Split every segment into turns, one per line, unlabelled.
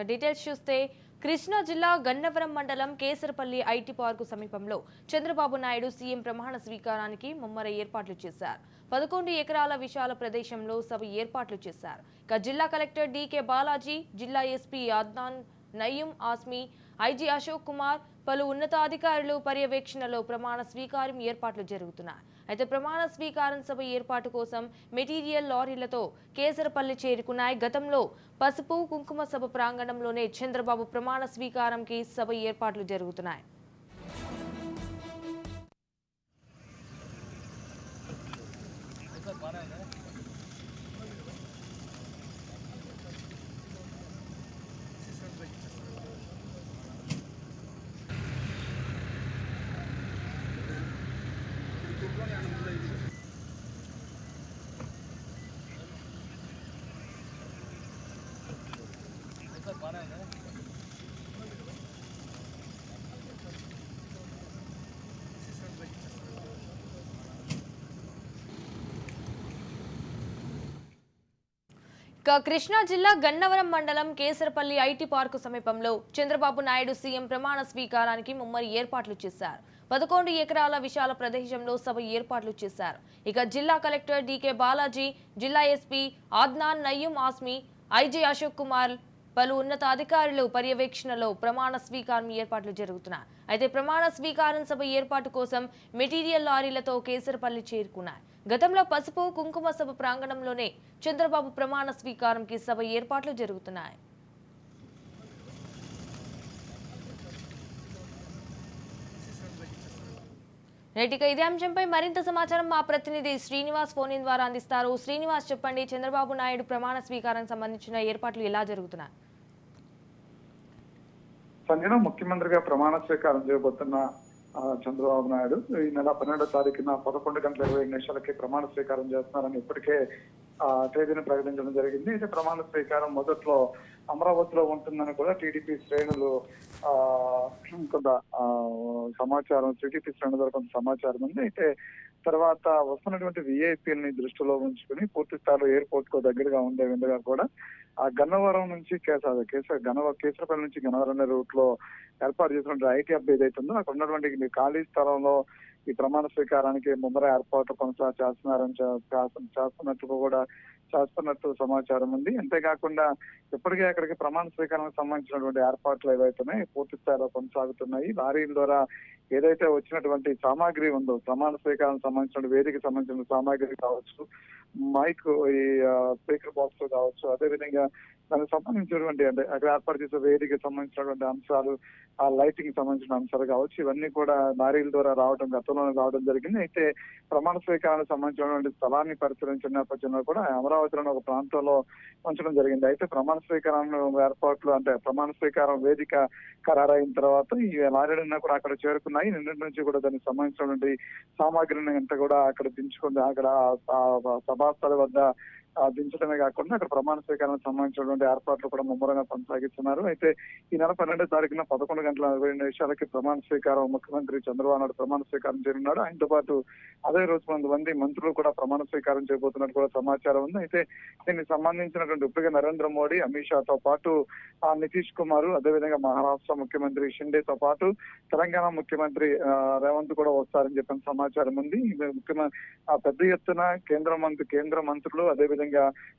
ఇక డీటెయిల్స్ చూస్తే కృష్ణా జిల్లా గన్నవరం మండలం కేసరపల్లి ఐటీ పార్కు సమీపంలో చంద్రబాబు నాయుడు సీఎం ప్రమాణ స్వీకారానికి ముమ్మర ఏర్పాట్లు చేశారు. పదకొండు ఎకరాల విశాల ప్రదేశంలో సభ ఏర్పాట్లు చేశారు. ఇక జిల్లా కలెక్టర్ డీకే బాలాజీ జిల్లా ఎస్పీ అద్నాన్ నయీం ఆస్మి ఐజీ అశోక్ కుమార్ పలు ఉన్నతాధికారులు పర్యవేక్షణలో ప్రమాణ స్వీకారం ఏర్పాట్లు జరుగుతున్నాయి. అయితే ప్రమాణ స్వీకారం సభ ఏర్పాటు కోసం మెటీరియల్ లారీలతో కేసరపల్లి చేరుకున్నాయి. గతంలో పసుపు కుంకుమ సభ ప్రాంగణంలోనే చంద్రబాబు ప్రమాణ స్వీకారంకి సభ ఏర్పాట్లు జరుగుతున్నాయి. ఇక కృష్ణా జిల్లా గన్నవరం మండలం కేసరపల్లి ఐటీ పార్కు సమీపంలో చంద్రబాబు నాయుడు సీఎం ప్రమాణ స్వీకారానికి ముమ్మరి ఏర్పాట్లు చేశారు. పదకొండు ఎకరాల విశాల ప్రదేశంలో సభ ఏర్పాట్లు చేశారు. ఇక జిల్లా కలెక్టర్ డీకే బాలాజీ జిల్లా ఎస్పీ ఆద్నాన్ నయ్యం ఆస్మి ఐజీ అశోక్ కుమార్ పలు ఉన్నతాధికారులు పర్యవేక్షణలో ప్రమాణ స్వీకారం ఏర్పాట్లు జరుగుతున్నాయి. అయితే ప్రమాణ స్వీకారం సభ ఏర్పాటు కోసం మెటీరియల్ లారీలతో కేసరపల్లి చేరుకున్నారు. గతంలో పసుపు కుంకుమ సభ ప్రాంగణంలోనే చంద్రబాబు ప్రమాణ స్వీకారంకి సభ ఏర్పాట్లు జరుగుతున్నాయి. నేటిక ఇదే అంశంపై మరింత సమాచారం మా ప్రతినిధి శ్రీనివాస్ ఫోన్ ద్వారా అందిస్తారు. శ్రీనివాస్ చెప్పండి చంద్రబాబు నాయుడు ప్రమాణ స్వీకారం సంబంధించిన ఏర్పాట్లు ఎలా జరుగుతున్నాయి?
సంజన ముఖ్యమంత్రిగా ప్రమాణ స్వీకారం చేయబోతున్న చంద్రబాబు నాయుడు ఈ నెల పన్నెండో తారీఖున పదకొండు గంటల ఇరవై ఐదు నిమిషాలకి ప్రమాణ స్వీకారం చేస్తున్నారని ఇప్పటికే ఆ, తేదీని ప్రకటించడం జరిగింది. అయితే ప్రమాణ స్వీకారం మొదట్లో అమరావతిలో ఉంటుందని కూడా టీడీపీ శ్రేణులు ఆ, కొంత సమాచారం టీడీపీ శ్రేణుల కొంత సమాచారం ఉంది. అయితే తర్వాత వస్తున్నటువంటి విఐపీలని దృష్టిలో ఉంచుకుని పూర్తి స్థాయిలో ఎయిర్పోర్ట్కు దగ్గరగా ఉండే విధంగా కూడా ఆ గన్నవరం నుంచి కేసా కేసర గన్నవ కేసరపల్లి నుంచి గన్నవరం రూట్లో ఏర్పాటు చేసినటువంటి ఐటీ హబ్ ఏదైతే ఉందో అక్కడ ఉన్నటువంటి ఖాళీ స్థలంలో ఈ ప్రమాణ స్వీకారానికి ముమ్మర ఏర్పాట్లు కొనసాగ చేస్తున్నారని చేస్తున్నట్టు కూడా చేస్తున్నట్టు సమాచారం ఉంది. అంతేకాకుండా ఇప్పటికే అక్కడికి ప్రమాణ స్వీకారానికి సంబంధించినటువంటి ఏర్పాట్లు ఏవైతున్నాయి పూర్తి స్థాయిలో కొనసాగుతున్నాయి. లారీల ద్వారా ఏదైతే వచ్చినటువంటి సామాగ్రి ఉందో ప్రమాణ స్వీకారానికి సంబంధించిన వేదిక సంబంధించిన సామాగ్రి కావచ్చు మైక్ ఈ స్పీకర్ బాక్స్ కావచ్చు అదే విధంగా దానికి సంబంధించినటువంటి అంటే అక్కడ ఏర్పాటు చేసే వేదికకి సంబంధించినటువంటి అంశాలు ఆ లైటింగ్ సంబంధించిన అంశాలు కావచ్చు ఇవన్నీ కూడా లారీల ద్వారా రావడం గతంలో రావడం జరిగింది. అయితే ప్రమాణ స్వీకారానికి సంబంధించినటువంటి స్థలాన్ని పరిశీలించిన నేపథ్యంలో కూడా అమరావతిలోని ఒక ప్రాంతంలో ఉంచడం జరిగింది. అయితే ప్రమాణ స్వీకారం ఏర్పాట్లు అంటే ప్రమాణ స్వీకారం వేదిక ఖరారైన తర్వాత ఈ లారీలన్నీ కూడా అక్కడ చేరుకున్నాయి. నిన్నటి నుంచి కూడా దానికి సంబంధించినటువంటి సామాగ్రిని అంతా కూడా అక్కడ దించుకుంది. అక్కడ సభాస్థల వద్ద దించడమే కాకుండా అక్కడ ప్రమాణ స్వీకారానికి సంబంధించినటువంటి ఏర్పాట్లు కూడా ముమ్మరంగా కొనసాగిస్తున్నారు. అయితే ఈ నెల పన్నెండో తారీఖున పదకొండు గంటల నలభై రెండు నిమిషాలకి ప్రమాణ స్వీకారం ముఖ్యమంత్రి చంద్రబాబు నాయుడు ప్రమాణ స్వీకారం చేయనున్నాడు. ఆయనతో పాటు అదే రోజు కొంతమంది మంత్రులు కూడా ప్రమాణ స్వీకారం చేయబోతున్నట్టు కూడా సమాచారం ఉంది. అయితే దీనికి సంబంధించినటువంటి ఇప్పటికే నరేంద్ర మోడీ అమిత్ షాతో పాటు ఆ నితీష్ కుమార్ అదేవిధంగా మహారాష్ట్ర ముఖ్యమంత్రి షిండేతో పాటు తెలంగాణ ముఖ్యమంత్రి రేవంత్ కూడా వస్తారని చెప్పిన సమాచారం ఉంది. ముఖ్యమంత్రి ఆ పెద్ద ఎత్తున కేంద్ర మంత్రి కేంద్ర మంత్రులు అదేవిధంగా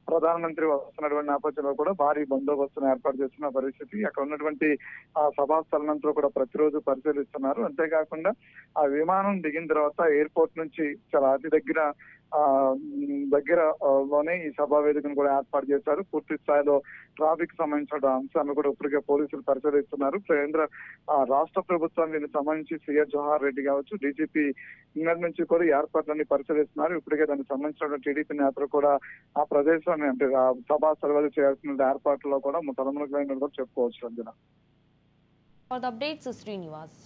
ప్రధానమంత్రి వస్తున్నటువంటి నేపథ్యంలో కూడా భారీ బందోబస్తును ఏర్పాటు చేస్తున్న పరిస్థితి. అక్కడ ఉన్నటువంటి ఆ సభా స్థలనంతా కూడా ప్రతిరోజు పరిశీలిస్తున్నారు. అంతేకాకుండా ఆ విమానం దిగిన తర్వాత ఎయిర్పోర్ట్ నుంచి చాలా అతి దగ్గర ఆ దగ్గర లోనే ఈ సభా వేదికను కూడా ఏర్పాటు చేశారు. పూర్తి స్థాయిలో ట్రాఫిక్ సంబంధించిన అంశాలను కూడా ఇప్పటికే పోలీసులు పరిశీలిస్తున్నారు. కేంద్ర ఆ, రాష్ట్ర ప్రభుత్వం దీనికి సంబంధించి సిఎస్ జవహర్ రెడ్డి కావచ్చు డీజీపీ ఇంగ్లాండ్ నుంచి కూడా ఏర్పాట్లన్నీ పరిశీలిస్తున్నారు. ఇప్పటికే దానికి సంబంధించిన టీడీపీ నేతలు కూడా ఆ ప్రదేశాన్ని అంటే సభా సెలవులు చేయాల్సిన ఏర్పాట్లలో కూడా తలమునకలైన కూడా చెప్పుకోవచ్చు Ranjana.
For the updates Srinivas